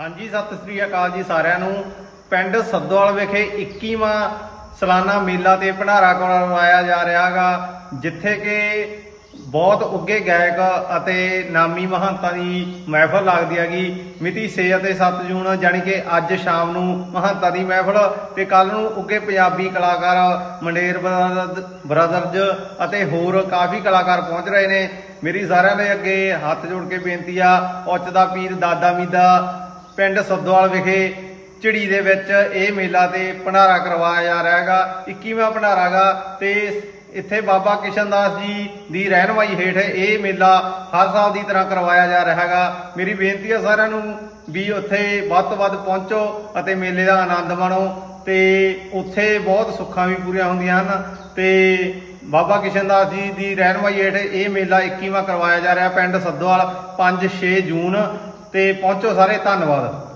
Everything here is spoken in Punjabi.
ਹਾਂਜੀ, ਸਤਿ ਸ੍ਰੀ ਅਕਾਲ ਜੀ ਸਾਰਿਆਂ ਨੂੰ। ਪਿੰਡ ਸੱਦੋਵਾਲ ਵਿਖੇ 21ਵਾਂ ਸਾਲਾਨਾ ਮੇਲਾ ਤੇ ਭੰਡਾਰਾ ਕਰਵਾਇਆ ਜਾ ਰਿਹਾਗਾ ਜਿੱਥੇ ਕਿ ਬਹੁਤ ਉੱਗੇ ਗਾਇਕ ਅਤੇ ਨਾਮੀ ਮਹੰਤਾਂ ਦੀ ਮਹਿਫਲ ਲੱਗਦੀ ਹੈਗੀ। ਮਿਤੀ 6 ਅਤੇ 7 ਜੂਨ, ਜਾਣੀ ਕਿ ਅੱਜ ਸ਼ਾਮ ਨੂੰ ਮਹੰਤਾਂ ਦੀ ਮਹਿਫਲ ਤੇ ਕੱਲ ਨੂੰ ਉੱਗੇ ਪੰਜਾਬੀ ਕਲਾਕਾਰ ਮੰਡੇਰ ਬ੍ਰਦਰਜ ਅਤੇ ਹੋਰ ਕਾਫੀ ਕਲਾਕਾਰ ਪਹੁੰਚ ਰਹੇ ਨੇ। ਮੇਰੀ ਸਾਰਿਆਂ ਦੇ ਅੱਗੇ ਹੱਥ ਜੋੜ ਕੇ ਬੇਨਤੀ ਆ, ਉੱਚ ਦਾ ਪੀਰ ਦਾਦਾ ਮੀਦਾ ਪਿੰਡ ਸੱਦੋਵਾਲ ਵਿਖੇ ਝਿੜੀ ਦੇ ਵਿੱਚ ਇਹ ਮੇਲਾ ਤੇ ਭੰਡਾਰਾ ਕਰਵਾਇਆ ਜਾ ਰਿਹਾ ਹੈਗਾ। 21ਵਾਂ ਭੰਡਾਰਾ ਗਾ ਤੇ ਇੱਥੇ ਬਾਬਾ ਕਿਸ਼ਨ ਦਾਸ ਜੀ ਦੀ ਰਹਿਨਮਾਈ ਹੇਠ ਇਹ ਮੇਲਾ ਹਰ ਸਾਲ ਦੀ ਤਰ੍ਹਾਂ ਕਰਵਾਇਆ ਜਾ ਰਿਹਾ ਹੈਗਾ। ਮੇਰੀ ਬੇਨਤੀ ਹੈ ਸਾਰਿਆਂ ਨੂੰ ਵੀ ਉੱਥੇ ਵੱਧ ਤੋਂ ਵੱਧ ਪਹੁੰਚੋ ਅਤੇ ਮੇਲੇ ਦਾ ਆਨੰਦ ਮਾਣੋ। ਤੇ ਉੱਥੇ ਬਹੁਤ ਸੁੱਖਾਂ ਵੀ ਪੂਰੀਆਂ ਹੁੰਦੀਆਂ ਹਨ। ਤੇ ਬਾਬਾ ਕਿਸ਼ਨ ਦਾਸ ਜੀ ਦੀ ਰਹਿਨਮਾਈ ਹੇਠ ਇਹ ਮੇਲਾ 21ਵਾਂ ਕਰਵਾਇਆ ਜਾ ਰਿਹਾ ਪਿੰਡ ਸੱਦੋਵਾਲ 5-6 ਜੂਨ। ਤੇ ਪਹੁੰਚੋ ਸਾਰੇ, ਧੰਨਵਾਦ।